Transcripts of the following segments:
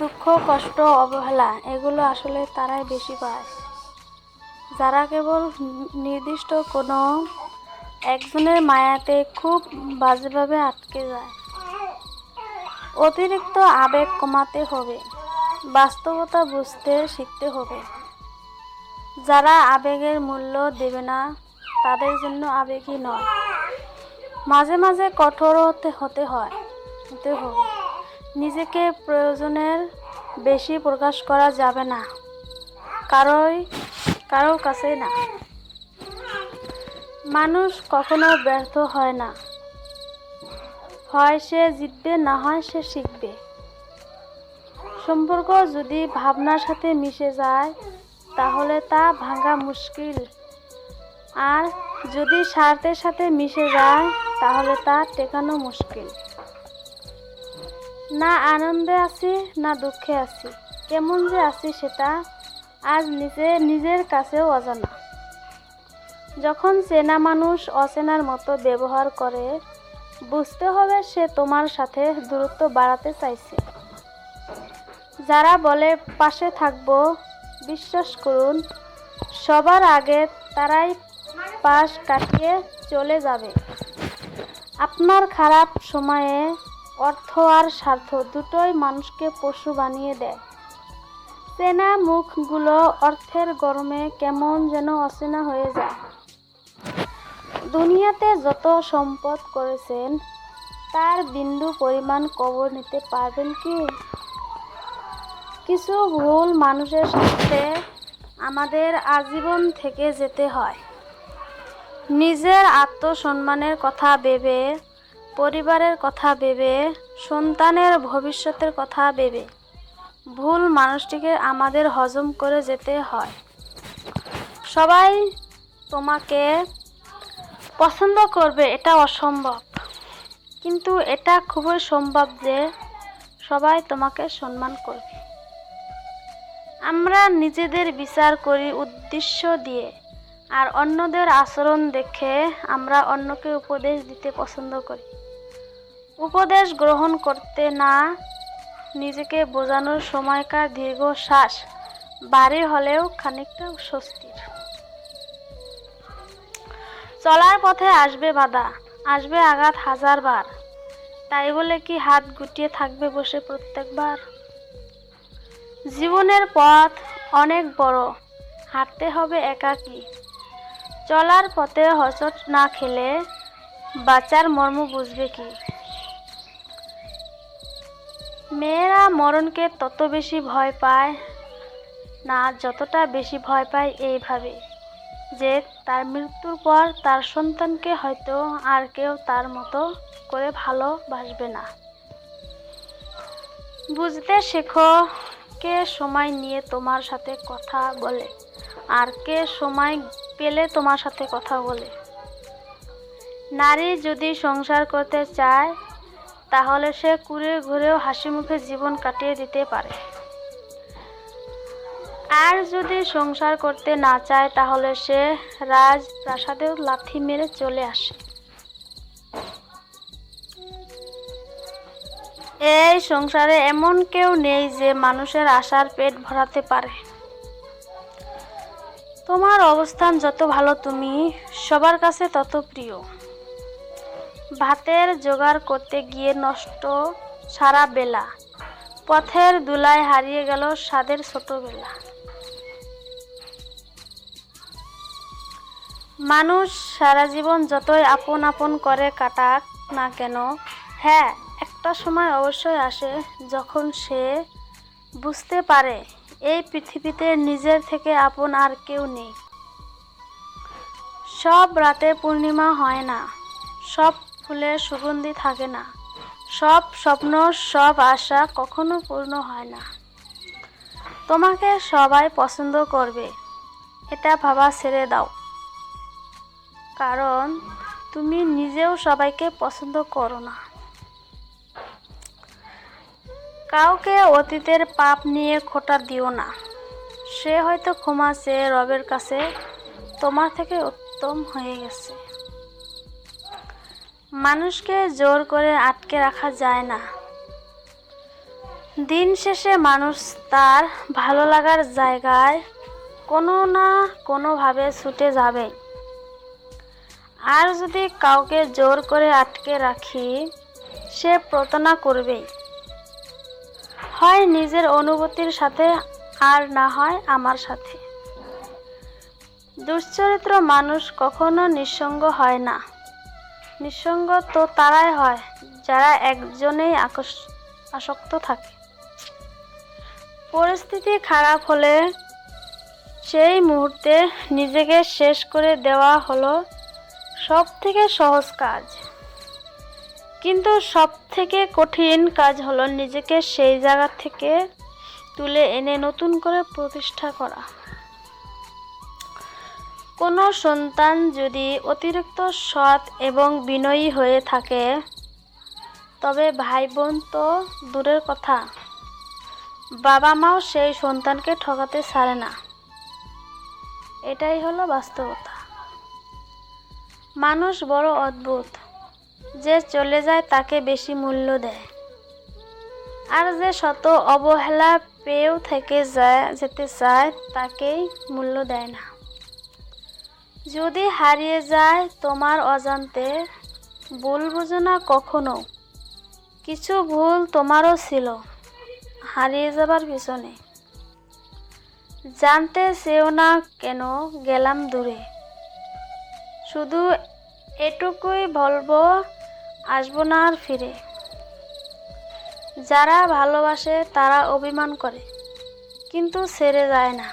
দুঃখ, কষ্ট, অবহেলা, এগুলো আসলে তারাই বেশি পায়। যারা কেবল নির্দিষ্ট কোনো একজনের মায়াতে খুব বাজেভাবে আটকে যায়, অতিরিক্ত আবেগ কমাতে হবে, বাস্তবতা বুঝতে শিখতে হবে। যারা আবেগের মূল্য দেবে না, তাদের জন্য আবেগই নয়। মাঝে মাঝে কঠোর হতে হতে হয়, হতে হবে। নিজেকে প্রয়োজনের বেশি প্রকাশ করা যাবে না। কারোই কারোর কাছে না। মানুষ কখনো ব্যর্থ হয় না। হয় সে জিতবে, না হয় সে শিখবে। সম্পর্ক যদি ভাবনার সাথে মিশে যায়, তাহলে তা ভাঙা মুশকিল। আর যদি স্বার্থের সাথে মিশে যায়, তাহলে তা টেকানো মুশকিল। না আনন্দে আছি, না দুঃখে আছি। কেমন যে আছি সেটা আজ নিজে, নিজের কাছেও অজানা। যখন চেনা মানুষ অচেনার মতো ব্যবহার করে, বুঝতে হবে সে তোমার সাথে দূরত্ব বাড়াতে চাইছে। যারা বলে, পাশে থাকব, বিশ্বাস করুন, সবার আগে তারাই পাশ কাটিয়ে চলে যাবে। আপনার খারাপ সময়ে অর্থ আর স্বার্থ দুটোই মানুষকে পশু বানিয়ে দেয়। চেনা মুখগুলো অর্থের গরমে কেমন যেন অচেনা হয়ে যায়। দুনিয়াতে যত সম্পদ করেছেন, তার বিন্দু পরিমাণ কবর নিতে পারবেন কি? কিছু ভুল মানুষের সাথে আমাদের আজীবন থেকে যেতে হয়। নিজের আত্মসম্মানের কথা ভেবে পরিবারের কথা ভেবে, সন্তানের ভবিষ্যতের কথা ভেবে, ভুল মানুষটিকে আমাদের হজম করে যেতে হয়। সবাই তোমাকে পছন্দ করবে, এটা অসম্ভব। কিন্তু এটা খুবই সম্ভব যে সবাই তোমাকে সম্মান করবে। আমরা নিজেদের বিচার করি উদ্দেশ্য দিয়ে, আর অন্যদের আচরণ দেখে আমরা অন্যকে উপদেশ দিতে পছন্দ করি। উপদেশ গ্রহণ করতে না নিজেকে বোঝানোর সময়কার দীর্ঘ শ্বাস। বাড়ি হলেও খানিকটা স্বস্তির। চলার পথে আসবে বাধা, আসবে আঘাত হাজারবার। তাই বলে কি হাত গুটিয়ে থাকবে বসে প্রত্যেকবার? জীবনের পথ অনেক বড়, হাঁটতে হবে একাকী। চলার পথে হচট না খেলে বাঁচার মর্ম বুঝবে কি? মেয়েরা মরণকে তত বেশি ভয় পায় না, যতটা বেশি ভয় পায় এইভাবে যে তার মৃত্যুর পর তার সন্তানকে হয়তো আর কেউ তার মতো করে ভালোবাসবে না। বুঝতে শেখো কে সময় নিয়ে তোমার সাথে কথা বলে আর কে সময় পেলে তোমার সাথে কথা বলে। নারী যদি সংসার করতে চায় তাহলে সে কুড়ে ঘুরেও হাসি মুখে জীবন কাটিয়ে দিতে পারে। আর যদি সংসার করতে না চায়, তাহলে সে রাজপ্রাসাদেও লাথি মেরে চলে আসে। এই সংসারে এমন কেউ নেই যে মানুষের আশার পেট ভরাতে পারে। তোমার অবস্থান যত ভালো তুমি, সবার কাছে তত প্রিয়। ভাতের জোগাড় করতে গিয়ে নষ্ট সারা বেলা। পথের দুলায় হারিয়ে গেল স্বাদের ছোটবেলা। মানুষ সারা জীবন যতই আপন আপন করে কাটাক না কেন হ্যাঁ একটা সময় অবশ্যই আসে যখন সে বুঝতে পারে এই পৃথিবীতে নিজের থেকে আপন আর কেউ নেই। সব রাতে পূর্ণিমা হয় না, সব ফুলের সুগন্ধি থাকে না। সব স্বপ্ন, সব আশা কখনো পূর্ণ হয় না। তোমাকে সবাই পছন্দ করবে, এটা ভাবা ছেড়ে দাও। কারণ তুমি নিজেও সবাইকে পছন্দ করো না। কাউকে অতীতের পাপ নিয়ে খোটা দিও না। সে হয়তো ক্ষমা চেয়ে রবের কাছে তোমার থেকে উত্তম হয়ে গেছে। মানুষকে জোর করে আটকে রাখা যায় না। দিন শেষে মানুষ তার ভালো লাগার জায়গায় কোনো না কোনোভাবে ছুটে যাবে। আর যদি কাউকে জোর করে আটকে রাখি, সে প্রতারণা করবেই। হয় নিজের অনুভূতির সাথে আর না হয় আমার সাথে। দুশ্চরিত্র মানুষ কখনো নিঃসঙ্গ হয় না। নিঃসঙ্গ তো তারাই হয়, যারা একজনেই আসক্ত থাকে। পরিস্থিতি খারাপ হলে সেই মুহূর্তে নিজেকে শেষ করে দেওয়া হলো সব থেকে সহজ কাজ। কিন্তু সব থেকে কঠিন কাজ হলো নিজেকে সেই জায়গা থেকে তুলে এনে নতুন করে প্রতিষ্ঠা করা। কোনো সন্তান যদি অতিরিক্ত সৎ এবং বিনয়ী হয়ে থাকে, তবে ভাই বোন তো দূরের কথা। বাবা মাও সেই সন্তানকে ঠকাতে ছাড়ে না। এটাই হলো বাস্তবতা। মানুষ বড় অদ্ভুত, যে চলে যায় তাকে বেশি মূল্য দেয়। আর যে শত অবহেলা পেয়েও থেকে যায়, যেতে চায়, তাকেই মূল্য দেয় না। যদি হারিয়ে যায় তোমার অজান্তে, ভুল বুঝো না কখনো। কিছু ভুল তোমারও ছিল, হারিয়ে যাবার পিছনে। জানতে চেও না কেন গেলাম দূরে। শুধু এটুকুই বলব, আসব না আর ফিরে। যারা ভালোবাসে তারা অভিমান করে, কিন্তু ছেড়ে যায় না।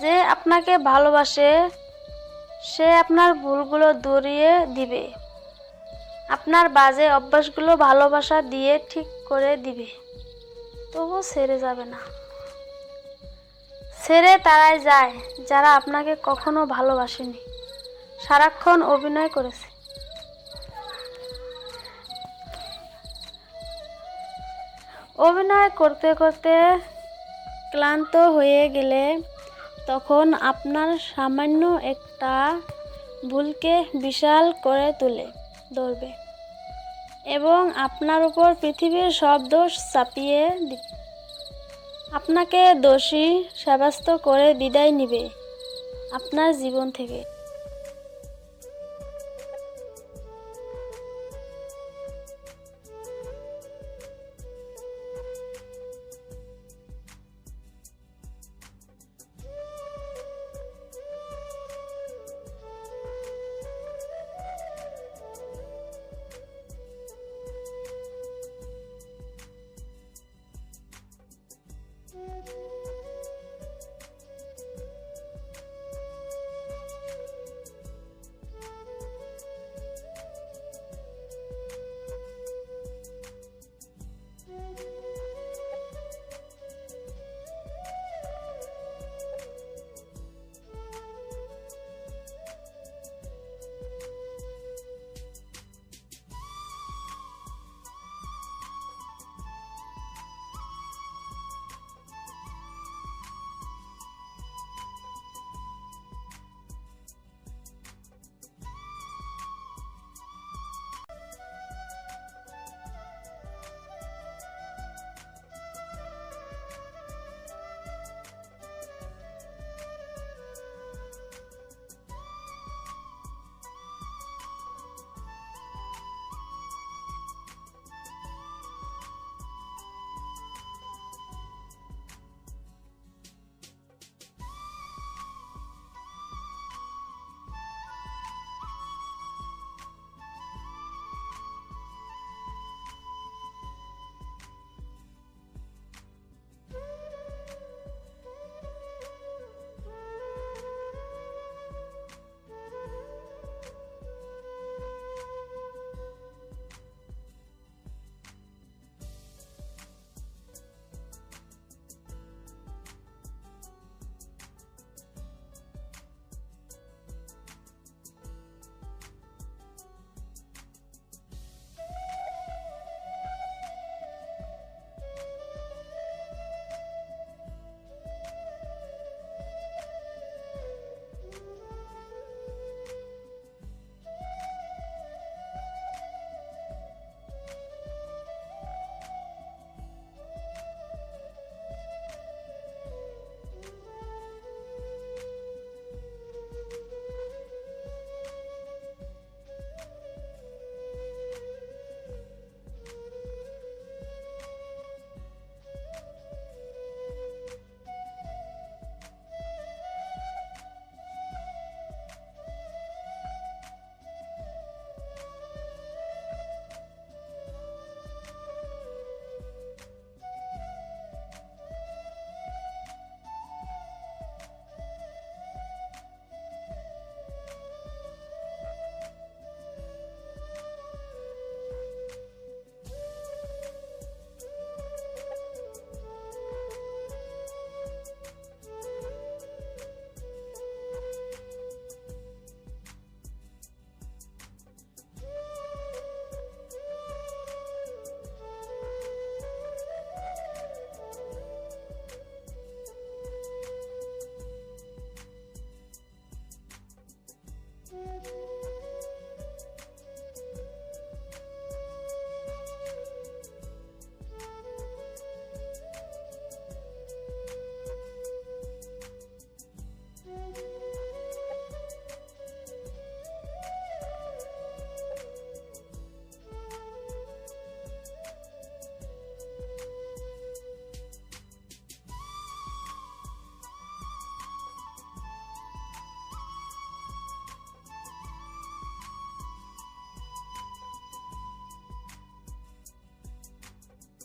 যে আপনাকে ভালোবাসে সে আপনার ভুলগুলো দূরিয়ে দিবে। আপনার বাজে অভ্যাসগুলো ভালোবাসা দিয়ে ঠিক করে দিবে। তবু ছেড়ে যাবে না। ছেড়ে তারাই যায় যারা আপনাকে কখনো ভালোবাসেনি। সারাক্ষণ অভিনয় করেছে। অভিনয় করতে করতে ক্লান্ত হয়ে গেলে তখন আপনার সামান্য একটা ভুলকে বিশাল করে তুলে ধরবে এবং আপনার উপর পৃথিবীর সব দোষ চাপিয়ে আপনাকে দোষী সাব্যস্ত করে বিদায় নিবে আপনার জীবন থেকে।